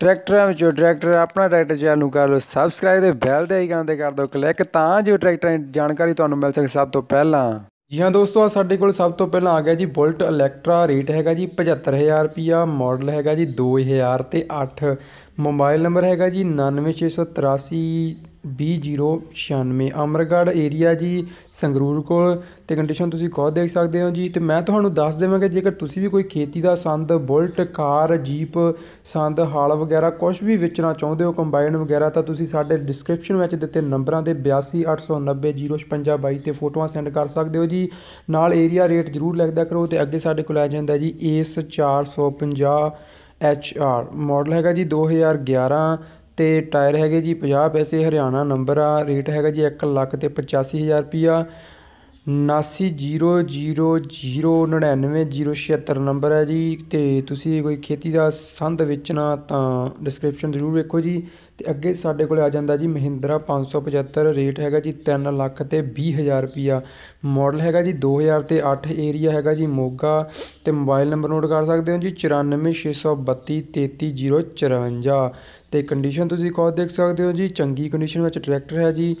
ਟਰੈਕਟਰਾਂ ਵਿੱਚੋਂ ਟਰੈਕਟਰ ਆਪਣਾ ਟਰੈਕਟਰ ਚੈਨਲ ਨੂੰ ਕਰ ਲਓ ਸਬਸਕ੍ਰਾਈਬ ਤੇ ਬੈਲ ਦੇ ਆਈਕਨ ਤੇ ਕਰ ਦਿਓ ਕਲਿੱਕ ਤਾਂ ਜੋ ਟਰੈਕਟਰਾਂ ਦੀ ਜਾਣਕਾਰੀ ਤੁਹਾਨੂੰ ਮਿਲ ਸਕੇ ਸਭ ਤੋਂ ਪਹਿਲਾਂ। ਜੀ ਹਾਂ ਦੋਸਤੋ ਆ ਸਾਡੇ ਕੋਲ ਸਭ ਤੋਂ ਪਹਿਲਾਂ ਆ ਗਿਆ ਜੀ ਬੁਲਟ ਇਲੈਕਟਰਾ ਰੇਟ ਹੈਗਾ ਜੀ 75000 ਰੁਪਿਆ ਮਾਡਲ ਹੈਗਾ ਜੀ 2000 ਤੇ 8 ਮੋਬਾਈਲ ਨੰਬਰ ਹੈਗਾ ਜੀ 99683 20096 ਅਮਰਗੜ੍ਹ ਏਰੀਆ ਜੀ, ਸੰਗਰੂਰ ਕੋਲ। ਤੇ ਕੰਡੀਸ਼ਨ ਤੁਸੀਂ ਖੁਦ ਦੇਖ ਸਕਦੇ ਹੋ ਜੀ। ਤੇ ਮੈਂ ਤੁਹਾਨੂੰ ਦੱਸ ਦੇਵਾਂਗਾ, ਜੇਕਰ ਤੁਸੀਂ ਵੀ ਕੋਈ ਖੇਤੀ ਦਾ ਸੰਦ, ਬੁਲਟ, ਕਾਰ, ਜੀਪ, ਸੰਦ, ਹਾਲ ਵਗੈਰਾ ਕੁਝ ਵੀ ਵੇਚਣਾ ਚਾਹੁੰਦੇ ਹੋ ਕੰਬਾਈਨ ਵਗੈਰਾ, ਤਾਂ ਤੁਸੀਂ ਸਾਡੇ ਡਿਸਕ੍ਰਿਪਸ਼ਨ ਵਿੱਚ ਦਿੱਤੇ ਨੰਬਰਾਂ ਤੇ 8289005622 ਤੇ ਫੋਟੋਆਂ ਸੈਂਡ ਕਰ ਸਕਦੇ ਹੋ ਜੀ। ਨਾਲ ਏਰੀਆ ਰੇਟ ਜ਼ਰੂਰ ਲਿਖਦਾ ਕਰੋ ਤੇ ਅੱਗੇ ਸਾਡੇ ਕੋਲ ਆ ਜਾਂਦਾ ਜੀ ਏਸ 450 ਐਚ ਆਰ। ਮਾਡਲ ਹੈਗਾ ਜੀ 2011 ਤੇ ਟਾਇਰ ਹੈਗੇ ਜੀ 50 ਪੈਸੇ, ਹਰਿਆਣਾ ਨੰਬਰ ਆ। ਰੇਟ ਹੈਗਾ ਜੀ 1 ਲੱਖ ਤੇ 85000 ਰੁਪਿਆ 7900099076 ਨੰਬਰ ਹੈ ਜੀ। ਅਤੇ ਤੁਸੀਂ ਕੋਈ ਖੇਤੀ ਦਾ ਸੰਦ ਵੇਚਣਾ ਤਾਂ ਡਿਸਕ੍ਰਿਪਸ਼ਨ ਜ਼ਰੂਰ ਵੇਖੋ ਜੀ। ਅਤੇ ਅੱਗੇ ਸਾਡੇ ਕੋਲ ਆ ਜਾਂਦਾ ਜੀ ਮਹਿੰਦਰਾ 575 ਰੇਟ ਹੈਗਾ ਜੀ ਤਿੰਨ ਲੱਖ ਅਤੇ ਵੀਹ ਹਜ਼ਾਰ ਰੁਪਈਆ ਮਾਡਲ ਹੈਗਾ ਜੀ ਦੋ ਹਜ਼ਾਰ ਅਤੇ ਅੱਠ ਏਰੀਆ ਹੈਗਾ ਜੀ ਮੋਗਾ। ਅਤੇ ਮੋਬਾਈਲ ਨੰਬਰ ਨੋਟ ਕਰ ਸਕਦੇ ਹੋ ਜੀ ਚੁਰਾਨਵੇਂ ਛੇ ਸੌ ਬੱਤੀ ਤੇਤੀ ਜੀਰੋ 9462233054 ਅਤੇ ਕੰਡੀਸ਼ਨ ਤੁਸੀਂ ਖੁਦ ਦੇਖ ਸਕਦੇ ਹੋ ਜੀ, ਚੰਗੀ ਕੰਡੀਸ਼ਨ ਵਿੱਚ ਟਰੈਕਟਰ ਹੈ ਜੀ।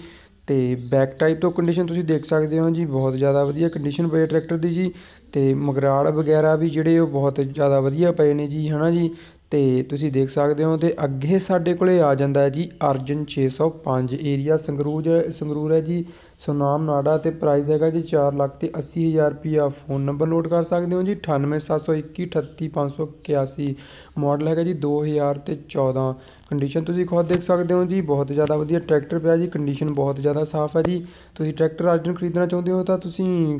ਤੇ ਬੈਕ ਟਾਈਪ ਤੋਂ ਕੰਡੀਸ਼ਨ ਤੁਸੀਂ ਦੇਖ ਸਕਦੇ ਹੋ ਜੀ, ਬਹੁਤ ਜ਼ਿਆਦਾ ਵਧੀਆ ਕੰਡੀਸ਼ਨ ਪਈ ਟਰੈਕਟਰ ਦੀ ਜੀ ਤੇ ਮਗਰਾੜ ਵਗੈਰਾ ਵੀ ਜਿਹੜੇ ਉਹ ਬਹੁਤ ਜ਼ਿਆਦਾ ਵਧੀਆ ਪਏ ਨੇ ਜੀ, ਹਨਾ ਜੀ? ਤੇ ਤੁਸੀਂ ਦੇਖ ਸਕਦੇ ਹੋ ਤੇ ਅੱਗੇ ਸਾਡੇ ਕੋਲੇ ਆ ਜਾਂਦਾ ਹੈ ਜੀ ਅਰਜਨ 605 ਏਰੀਆ ਸੰਗਰੂਰ ਸੰਗਰੂਰ ਹੈ ਜੀ। ਸੁਨਾਮ ਨਾੜਾ ਤੇ ਪ੍ਰਾਈਸ ਹੈਗਾ ਜੀ 4 ਲੱਖ ਤੇ 80000 ਰੁਪਿਆ ਫੋਨ ਨੰਬਰ ਨੋਟ ਕਰ ਸਕਦੇ ਹੋ ਜੀ 9872138581 ਮਾਡਲ ਹੈਗਾ ਜੀ 2000 ਤੇ 14 ਕੰਡੀਸ਼ਨ ਤੁਸੀਂ ਖੁਦ ਦੇਖ ਸਕਦੇ ਹੋ ਜੀ, ਬਹੁਤ ਜ਼ਿਆਦਾ ਵਧੀਆ ਟਰੈਕਟਰ ਪਿਆ ਜੀ ਕੰਡੀਸ਼ਨ ਬਹੁਤ ਜ਼ਿਆਦਾ ਸਾਫ਼ ਹੈ ਜੀ। ਤੁਸੀਂ ਟਰੈਕਟਰ ਅਰਜਨ ਖਰੀਦਣਾ ਚਾਹੁੰਦੇ ਹੋ ਤਾਂ ਤੁਸੀਂ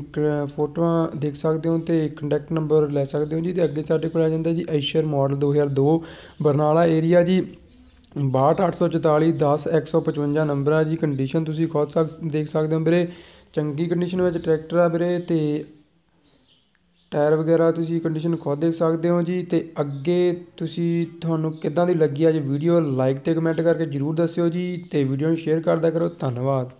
ਫੋਟੋਆਂ ਦੇਖ ਸਕਦੇ ਹੋ ਤੇ ਕੰਟੈਕਟ ਨੰਬਰ ਲੈ ਸਕਦੇ ਹੋ ਜੀ ਤੇ ਅੱਗੇ ਸਾਡੇ ਕੋਲ ਆ ਜਾਂਦਾ ਜੀ ਐਸ਼ਰ ਮਾਡਲ 2002 ਬਰਨਾਲਾ ਏਰੀਆ ਜੀ। 62844 10155 ਨੰਬਰ ਆ ਜੀ। ਕੰਡੀਸ਼ਨ ਤੁਸੀਂ ਖੁਦ ਦੇਖ ਸਕਦੇ ਹੋ ਵੀਰੇ। ਚੰਗੀ ਕੰਡੀਸ਼ਨ ਵਿੱਚ ਟਰੈਕਟਰ ਆ ਵੀਰੇ ਤੇ ਟਾਇਰ ਵਗੈਰਾ ਤੁਸੀਂ ਕੰਡੀਸ਼ਨ ਖੁਦ ਦੇਖ ਸਕਦੇ ਹੋ ਜੀ ਤੇ ਅੱਗੇ ਤੁਸੀਂ ਤੁਹਾਨੂੰ ਕਿੱਦਾਂ ਦੀ ਲੱਗੀ ਅੱਜ ਵੀਡੀਓ ਲਾਈਕ ਤੇ ਕਮੈਂਟ ਕਰਕੇ ਜਰੂਰ ਦੱਸਿਓ ਜੀ ਤੇ ਵੀਡੀਓ ਨੂੰ ਸ਼ੇਅਰ ਕਰਦਾ ਕਰੋ, ਧੰਨਵਾਦ।